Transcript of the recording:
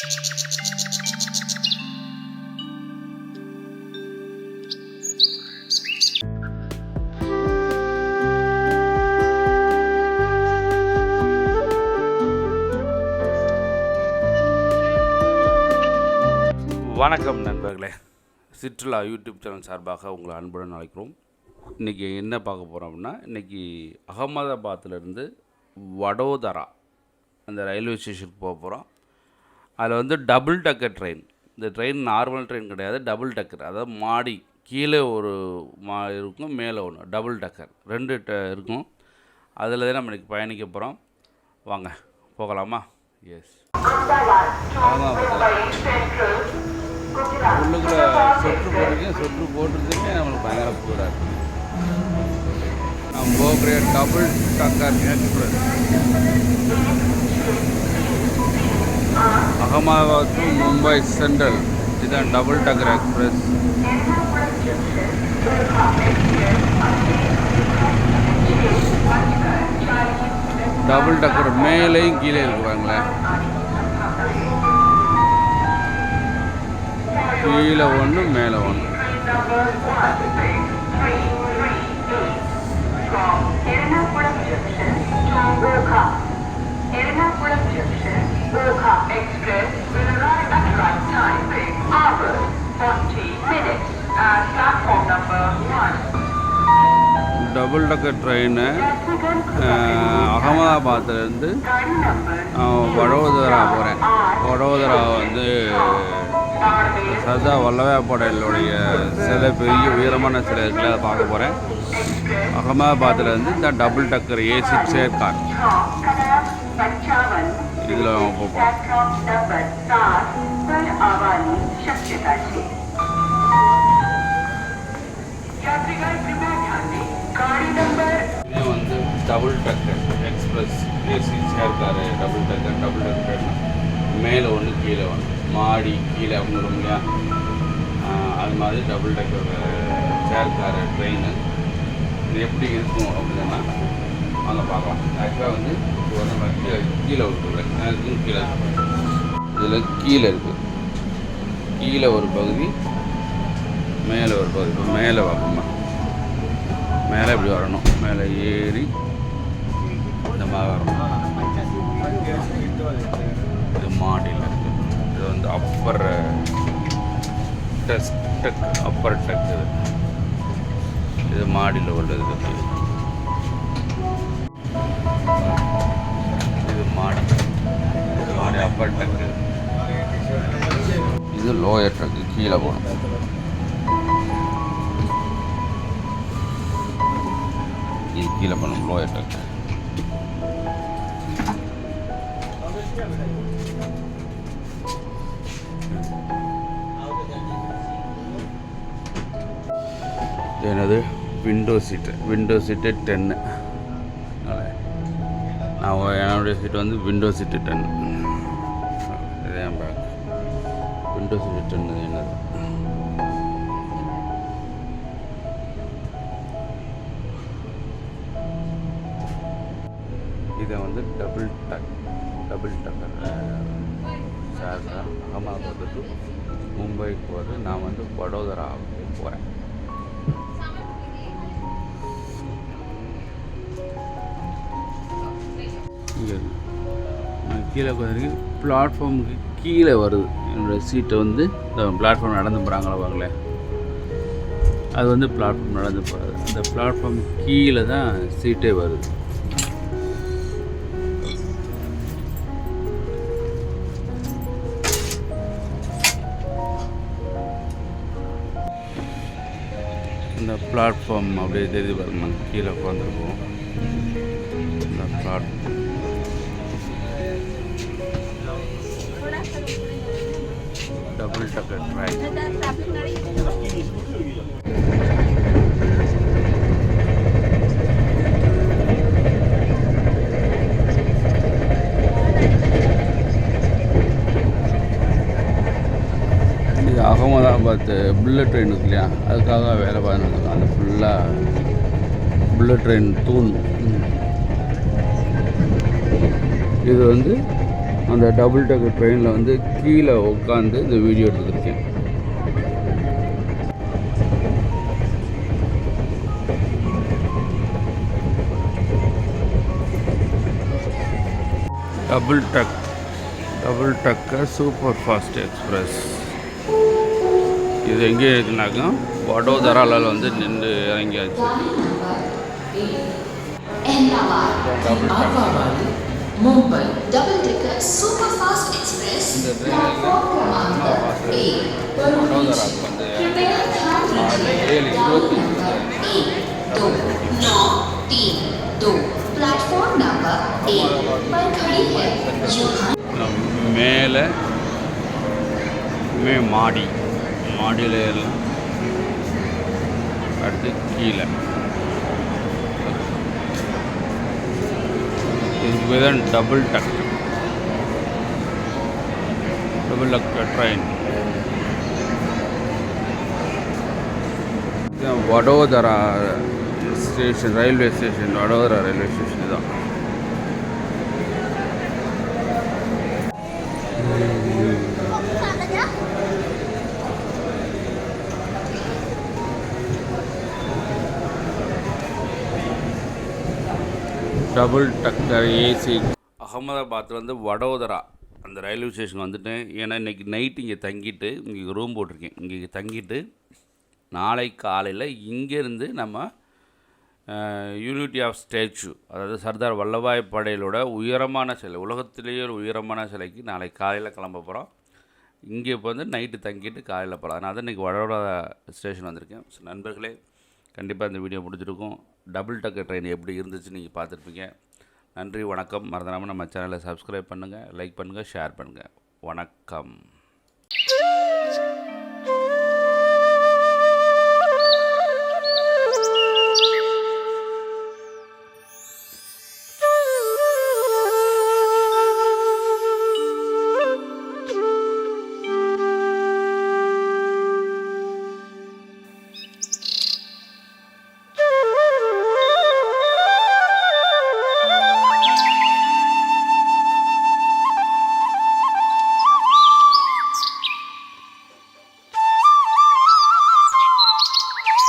வணக்கம் நண்பர்களே. சிற்றுலா YouTube channel சார்பாக உங்களை அன்புடன் அழைக்கிறோம். இன்றைக்கி என்ன பார்க்க போகிறோம் அப்படின்னா இன்றைக்கி அகமதாபாத்திலேருந்து வடோதரா அந்த ரயில்வே ஸ்டேஷனுக்கு போக போகிறோம் அதில் வந்து டபுள் டக்கர் ட்ரெயின் இந்த ட்ரெயின் நார்மல் ட்ரெயின் கிடையாது டபுள் டக்கர் அதாவது மாடி கீழே ஒரு மா இருக்கும் மேலே ஒன்று டபுள் டக்கர் ரெண்டு ட இருக்கும். அதில் தான் நம்ம இன்றைக்கி பயணிக்க போகிறோம் வாங்க போகலாமா? எஸ் உள்ளுக்குள்ள சொட்டு போட்டிருக்கேன் சொட்டு போட்டுருந்துமே நம்மளுக்கு பயங்கர கூடாது நம்ம போகிற double decker express Ahmedabad to Mumbai central இதுதான் double decker express double decker மேலேயும் கீழே இருக்கிறாங்களே கீழே ஒன்று மேலே ஒன்று டபுள் டக்கர் ட்ரெயின் அகமதாபாத்லேருந்து நான் வடோதரா போகிறேன் வடோதரா வந்து சர்தா சர்தார் வல்லபாய் படேலுடைய சிலை பெரிய உயரமான சிலை இருக்குல்ல அதை பார்க்க போகிறேன் அகமதாபாத்லேருந்து இந்த double decker AC chair car இதில் போகிறோம் double decker express AC chair car double decker double decker மேலே ஒன்று கீழே ஒன்று மாடி கீழே அவங்க வரும் அது மாதிரி double decker chair car train இது எப்படி இருக்கும் அப்படின்னா வாங்க பார்க்கலாம். ஆக்சுவலாக வந்து இது வந்து நம்ம கீழே கீழே இருக்குது இதுக்கும் கீழே இருக்கு இதில் கீழே இருக்குது கீழே ஒரு பகுதி மேலே ஒரு பகுதி. இப்போ மேலே பார்ப்போமா மேலே இப்படி வரணும். மேலே ஏறி இந்த மாதிரி இது மாடியில் இருக்கு. இது வந்து upper test deck upper deck இது. இது மாடியில் உள்ளது இது. இது மாடி. இது மாடி அப்பர் டெக் இது. லோயர் ட்ரக்கு கீழே போகணும். இது கீழே பண்ணும் லோயர் டக் என்னது? விண்டோ சீட்டு விண்டோ சீட்டு டென்னு நான் என்னுடைய சீட்டு வந்து விண்டோ சீட்டு டென் இதே பேக் விண்டோ சீட்டு டென்னு என்னது? இதை வந்து double deck double decker sir Ahmedabad to மும்பைக்கு போகிறது நான் வந்து வடோதராவுக்கு போகிறேன் இங்கே நான் கீழே உட்காந்துருக்கு பிளாட்ஃபார்முக்கு கீழே வருது. என்னோடய சீட்டை வந்து இந்த பிளாட்ஃபார்ம் நடந்து போகிறாங்களா வாங்களே அது வந்து பிளாட்ஃபார்ம் நடந்து போகிறது அந்த பிளாட்ஃபார்ம் கீழே தான் சீட்டே வருது. இந்த பிளாட்ஃபார்ம் அப்படியே தெரிஞ்சு பாருங்க. நாங்கள் கீழே உட்காந்துருக்கோம். இந்த பிளாட்ஃபார்ம் double டக்கர் ட்ரெயின் இது அகமதாபாத் புல்லட் ட்ரெயின் இருக்கு இல்லையா? அதுக்காக வேலை பார்த்துருக்காங்க அந்த ஃபுல்லாக புல்லட் ட்ரெயின் தூண். இது வந்து அந்த டபுள் டக்கு ட்ரெயினில் வந்து கீழே உட்காந்து இந்த வீடியோ எடுத்துருக்கேன் double deck double decker super fast express இது எங்கே இருக்குனாக்கா வடோதராவில் வந்து நின்று இறங்கியாச்சு double deck Mumbai double decker super fast express மேலே மே மாடி. மாடியில் எல்லாம் அடுத்து கீழே. இதுதான் double deck double deck train Vadodara station railway station Vadodara railway station தான் டபுள் டக்கர் ஏசி அகமதாபாத்லேருந்து வடோதரா. அந்த ரயில்வே ஸ்டேஷன் வந்துட்டேன் ஏன்னா இன்றைக்கி நைட் இங்கே தங்கிட்டு இங்கே ரூம் போட்டிருக்கேன். இங்கே தங்கிட்டு நாளை காலையில் இங்கேருந்து நம்ம யூனிட்டி ஆஃப் ஸ்டேச்சு அதாவது சர்தார் வல்லபாய் படையலோட உயரமான சிலை உலகத்திலேயே ஒரு உயரமான சிலைக்கு நாளை காலையில் கிளம்ப போகிறோம் இங்கே இப்போ வந்து நைட்டு தங்கிட்டு காலையில் போகிறோம் அதனால் தான் இன்றைக்கி வடோதரா ஸ்டேஷன் வந்திருக்கேன். நண்பர்களே கண்டிப்பாக இந்த வீடியோ முடிஞ்சிருக்கும். டபுள் டக்கர் ட்ரெயின் எப்படி இருந்துச்சு நீங்கள் பார்த்துருப்பீங்க. நன்றி வணக்கம். மறந்துடாமல் நம்ம சேனலை சப்ஸ்கிரைப் பண்ணுங்கள் லைக் பண்ணுங்கள் ஷேர் பண்ணுங்கள் வணக்கம்.